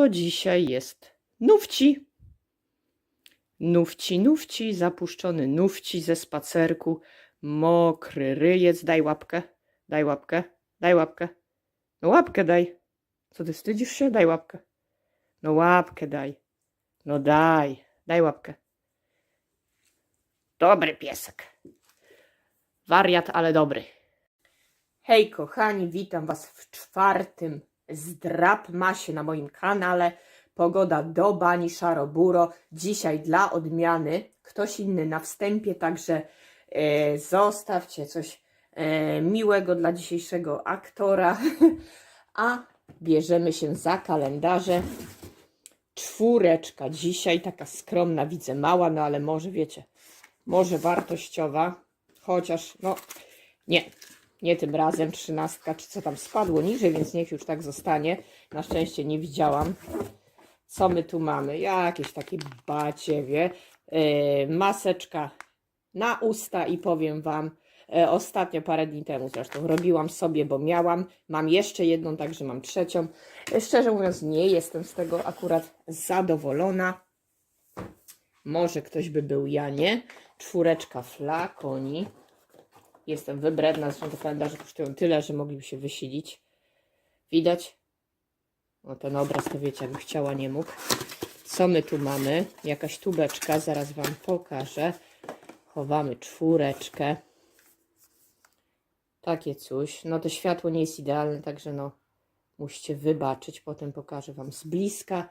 Oto dzisiaj jest nówci. Nówci, nówci, zapuszczony nówci ze spacerku. Mokry ryjec. Daj łapkę, daj łapkę, daj łapkę. No łapkę daj. Co ty wstydzisz się? Daj łapkę. No łapkę daj. No daj, daj łapkę. Dobry piesek. Wariat, ale dobry. Hej kochani, witam Was w czwartym zdrap masie na moim kanale. Pogoda do bani szaroburo. Dzisiaj dla odmiany ktoś inny na wstępie, także e, zostawcie coś e, miłego dla dzisiejszego aktora. A bierzemy się za kalendarze. Czwóreczka dzisiaj, taka skromna, widzę mała, no ale może wiecie, może wartościowa, chociaż no nie, nie tym razem, trzynastka, czy co tam spadło niżej, więc niech już tak zostanie. Na szczęście nie widziałam. Co my tu mamy? Jakieś takie baciewie. Yy, maseczka na usta i powiem Wam, e, ostatnio parę dni temu zresztą robiłam sobie, bo miałam. Mam jeszcze jedną, także mam trzecią. E, Szczerze mówiąc, nie jestem z tego akurat zadowolona. Może ktoś by był, ja nie. Czwóreczka flakoni. Jestem wybredna, zresztą te kalendarze kosztują tyle, że mogliby się wysilić. Widać? No ten obraz to wiecie, jakby chciała, nie mógł. Co my tu mamy? Jakaś tubeczka, zaraz Wam pokażę. Chowamy czwóreczkę. Takie coś. No to światło nie jest idealne, także no musicie wybaczyć. Potem pokażę Wam z bliska.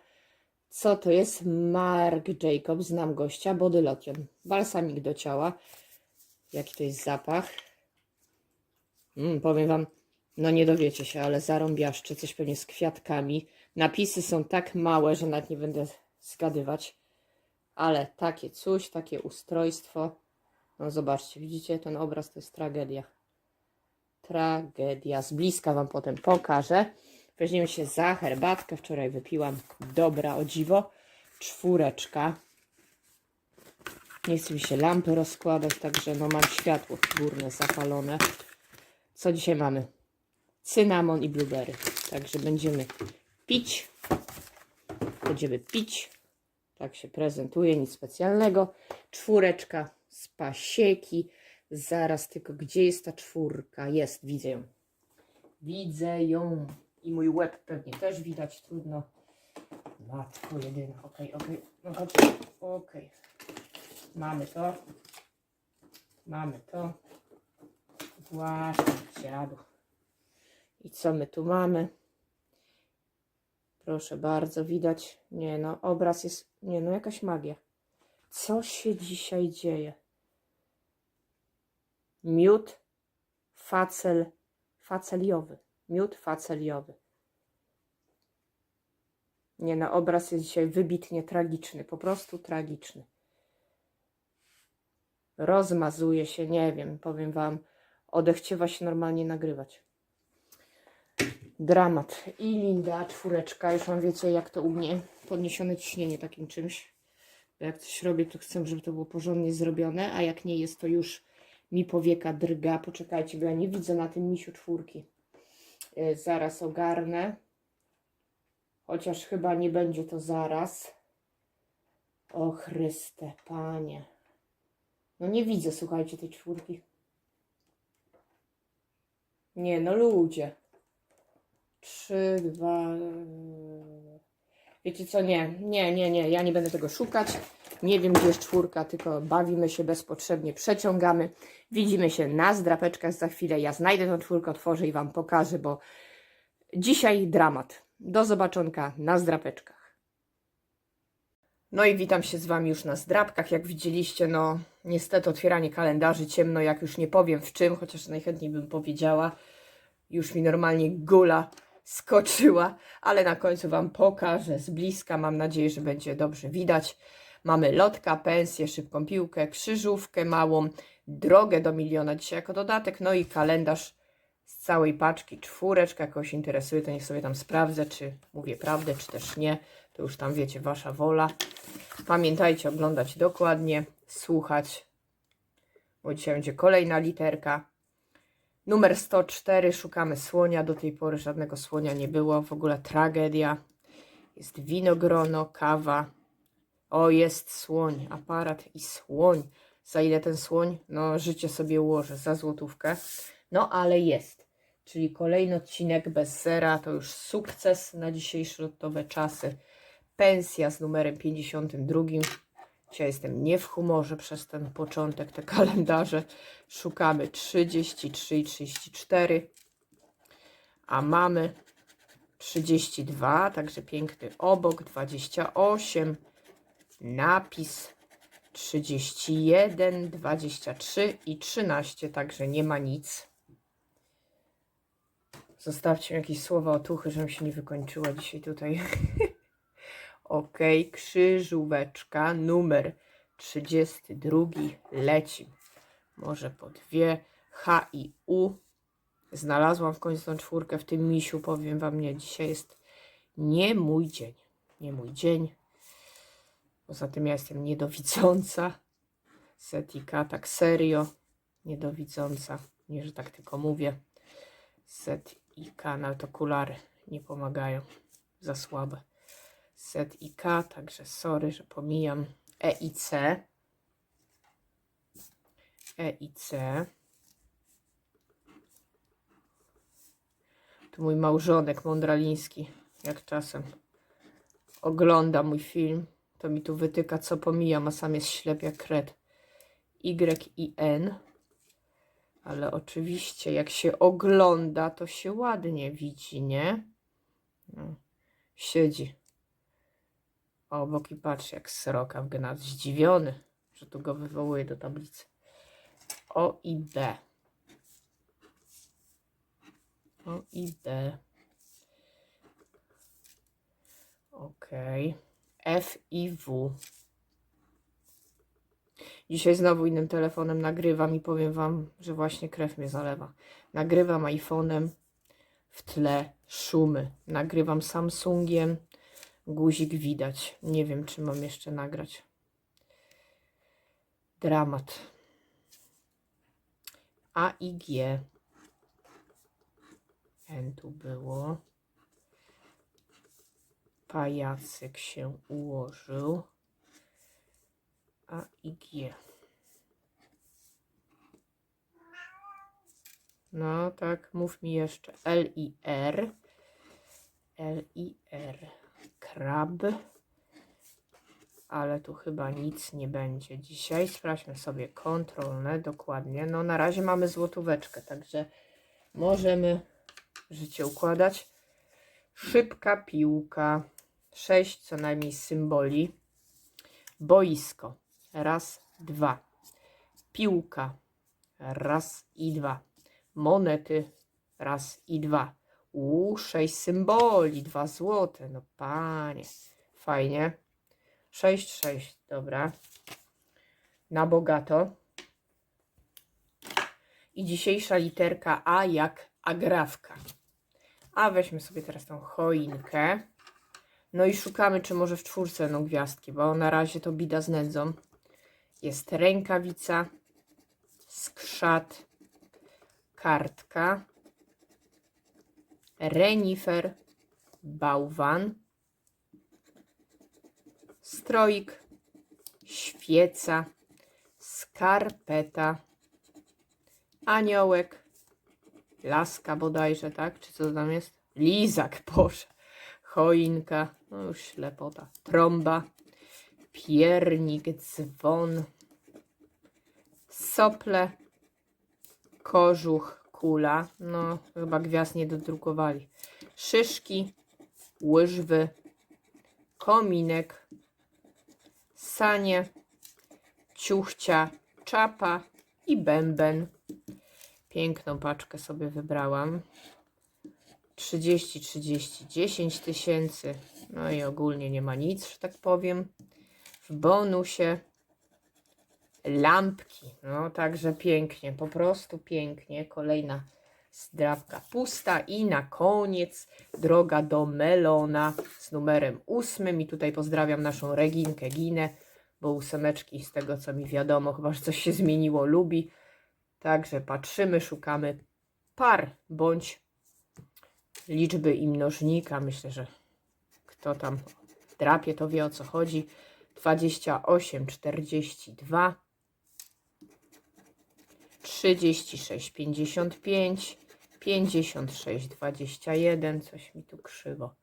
Co to jest? Mark Jacobs, znam gościa, Body Lotion. Balsamik do ciała. Jaki to jest zapach? Mm, powiem Wam, no nie dowiecie się, ale zarąbiaszczy, coś pewnie z kwiatkami. Napisy są tak małe, że nawet nie będę zgadywać. Ale takie coś, takie ustrojstwo. No zobaczcie, widzicie, ten obraz to jest tragedia. Tragedia. Z bliska Wam potem pokażę. Weźmiemy się za herbatkę. Wczoraj wypiłam. Dobra, o dziwo. Czwóreczka. Nie chce mi się lampy rozkładać, także no mam światło górne zapalone. Co dzisiaj mamy? Cynamon i blueberry. Także będziemy pić. Będziemy pić. Tak się prezentuje, nic specjalnego. Czwóreczka z pasieki. Zaraz tylko, gdzie jest ta czwórka? Jest, widzę ją. Widzę ją. I mój łeb pewnie też widać, trudno. Matko jedyna. Okej, okej. No chodź. Okej. Mamy to. Mamy to. Właśnie, dziadu. I co my tu mamy? Proszę bardzo, widać. Nie no, obraz jest. Nie no, jakaś magia. Co się dzisiaj dzieje? Miód facel, faceliowy. Miód faceliowy. Nie no, obraz jest dzisiaj wybitnie tragiczny. Po prostu tragiczny. Rozmazuje się, nie wiem, powiem Wam, odechciewa się normalnie nagrywać. Dramat. I Linda, czwóreczka. Już Wam wiecie, jak to u mnie. Podniesione ciśnienie takim czymś. Bo jak coś robię, to chcę, żeby to było porządnie zrobione, a jak nie jest, to już mi powieka drga. Poczekajcie, bo ja nie widzę na tym misiu czwórki. Yy, zaraz ogarnę. Chociaż chyba nie będzie to zaraz. O Chryste, Panie. No nie widzę, słuchajcie, tej czwórki. Nie, no ludzie. Trzy, dwa. Wiecie co? Nie, nie, nie, nie. Ja nie będę tego szukać. Nie wiem, gdzie jest czwórka, tylko bawimy się bezpotrzebnie, przeciągamy. Widzimy się na zdrapeczkach za chwilę. Ja znajdę tą czwórkę, otworzę i Wam pokażę, bo dzisiaj dramat. Do zobaczonka na zdrapeczkach. No i witam się z Wami już na zdrapkach. Jak widzieliście, no niestety otwieranie kalendarzy ciemno, jak już nie powiem w czym, chociaż najchętniej bym powiedziała. Już mi normalnie gula skoczyła, ale na końcu Wam pokażę z bliska. Mam nadzieję, że będzie dobrze widać. Mamy lotka, pensję, szybką piłkę, krzyżówkę małą, drogę do miliona dzisiaj jako dodatek, no i kalendarz z całej paczki, czwóreczka, kogoś interesuje, to niech sobie tam sprawdzę, czy mówię prawdę, czy też nie. To już tam wiecie, Wasza wola. Pamiętajcie oglądać dokładnie, słuchać, bo dzisiaj będzie kolejna literka. Numer 104, szukamy słonia. Do tej pory żadnego słonia nie było. W ogóle tragedia. Jest winogrono, kawa. O, jest słoń, aparat i słoń. Za ile ten słoń? No, życie sobie ułożę, za złotówkę. No, ale jest. Czyli kolejny odcinek bez zera to już sukces na dzisiejsze lotowe czasy. Pensja z numerem 52. Dzisiaj jestem nie w humorze przez ten początek, te kalendarze. Szukamy 33 i 34, a mamy 32, także piękny obok, 28, napis 31, 23 i 13, także nie ma nic. Zostawcie mi jakieś słowa otuchy, żebym się nie wykończyła dzisiaj tutaj. ok, krzyżóweczka, numer 32 leci. Może po dwie H i U. Znalazłam w końcu tą czwórkę w tym misiu, powiem wam nie. Dzisiaj jest nie mój dzień. Nie mój dzień. Poza tym ja jestem niedowidząca. Setika, tak serio. Niedowidząca. Nie, że tak tylko mówię. Set i K, nawet okulary nie pomagają. Za słabe. Set i K, także sorry, że pomijam. E i C. E i C. Tu mój małżonek mądraliński, jak czasem ogląda mój film, to mi tu wytyka, co pomijam, a sam jest ślep jak kret. Y i N. Ale oczywiście, jak się ogląda, to się ładnie widzi, nie? No. Siedzi obok i patrzy, jak sroka gnat. Zdziwiony, że tu go wywołuje do tablicy. O i B. O i B. Ok. F i W. Dzisiaj znowu innym telefonem nagrywam i powiem Wam, że właśnie krew mnie zalewa. Nagrywam iPhone'em w tle szumy. Nagrywam Samsungiem. Guzik widać. Nie wiem, czy mam jeszcze nagrać. Dramat. A i G. N tu było. Pajacyk się ułożył. A i G. No tak, mów mi jeszcze. L i R. L i R. Krab. Ale tu chyba nic nie będzie dzisiaj. Sprawdźmy sobie kontrolne dokładnie. No na razie mamy złotóweczkę, także możemy życie układać. Szybka piłka. Sześć co najmniej symboli. Boisko. Raz, dwa. Piłka. Raz i dwa. Monety. Raz i dwa. U, sześć symboli. Dwa złote. No panie. Fajnie. Sześć, sześć. Dobra. Na bogato. I dzisiejsza literka A jak agrawka. A weźmy sobie teraz tą choinkę. No i szukamy, czy może w czwórce będą gwiazdki, bo na razie to bida z nędzą. Jest rękawica, skrzat, kartka, renifer, bałwan, stroik, świeca, skarpeta, aniołek, laska bodajże, tak? Czy co tam jest? Lizak, Boże. Choinka, no już ślepota. Trąba, piernik, dzwon, sople, kożuch, kula. No, chyba gwiazd nie dodrukowali. Szyszki, łyżwy, kominek, sanie, ciuchcia, czapa i bęben. Piękną paczkę sobie wybrałam. 30, 30, 10 tysięcy. No i ogólnie nie ma nic, że tak powiem. W bonusie lampki. No także pięknie, po prostu pięknie. Kolejna zdrawka pusta i na koniec droga do Melona z numerem ósmym. I tutaj pozdrawiam naszą Reginkę Ginę, bo ósemeczki z tego co mi wiadomo, chyba że coś się zmieniło, lubi. Także patrzymy, szukamy par bądź liczby i mnożnika. Myślę, że Kto tam drapie, to wie o co chodzi. 28, 42, 36, 55, 56, 21. Coś mi tu krzywo.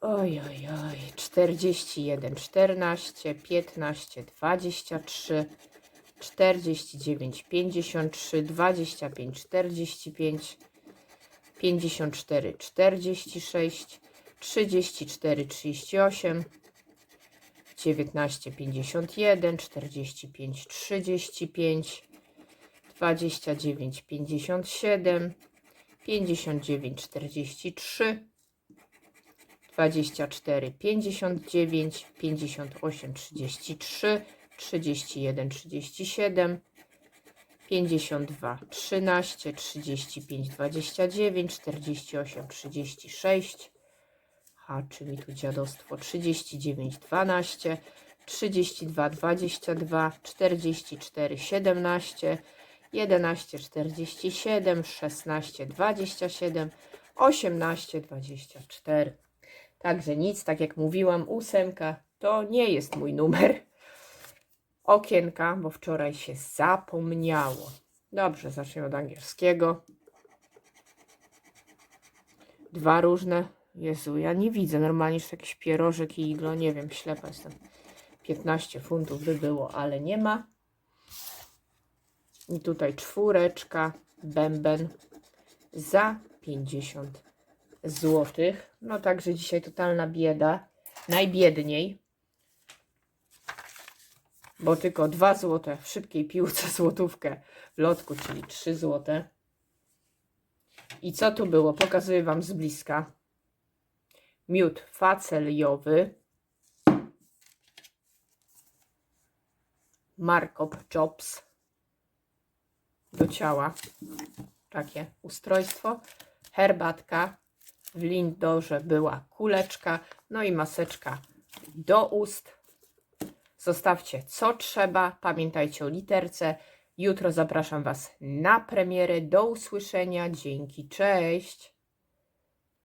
Oj, oj, oj. 41, 14, 15, 23, 49, 53, 25, 45, 54, 46, 34, 38, 19, 51, 45, 35, 29, 57, 59, 43, 24, 59, 58, 33, 31, 37, 52, 13, 35, 29, 48, 36, haczy mi tu dziadostwo, 39, 12, 32, 22, 44, 17, 11, 47, 16, 27, 18, 24. Także nic, tak jak mówiłam, ósemka to nie jest mój numer okienka, bo wczoraj się zapomniało. Dobrze, zacznijmy od angielskiego. Dwa różne. Jezu, ja nie widzę. Normalnie jest jakiś pierożek i iglo. Nie wiem, ślepa jestem. 15 funtów by było, ale nie ma. I tutaj czwóreczka, bęben za 50 złotych. No także dzisiaj totalna bieda. Najbiedniej. Bo tylko 2 złote w szybkiej piłce złotówkę w lotku, czyli 3 złote. I co tu było? Pokazuję Wam z bliska. Miód faceliowy. Markop Jobs do ciała. Takie ustrojstwo. Herbatka. W Lindorze była kuleczka. No i maseczka do ust. Zostawcie co trzeba. Pamiętajcie o literce. Jutro zapraszam Was na premierę. Do usłyszenia. Dzięki. Cześć.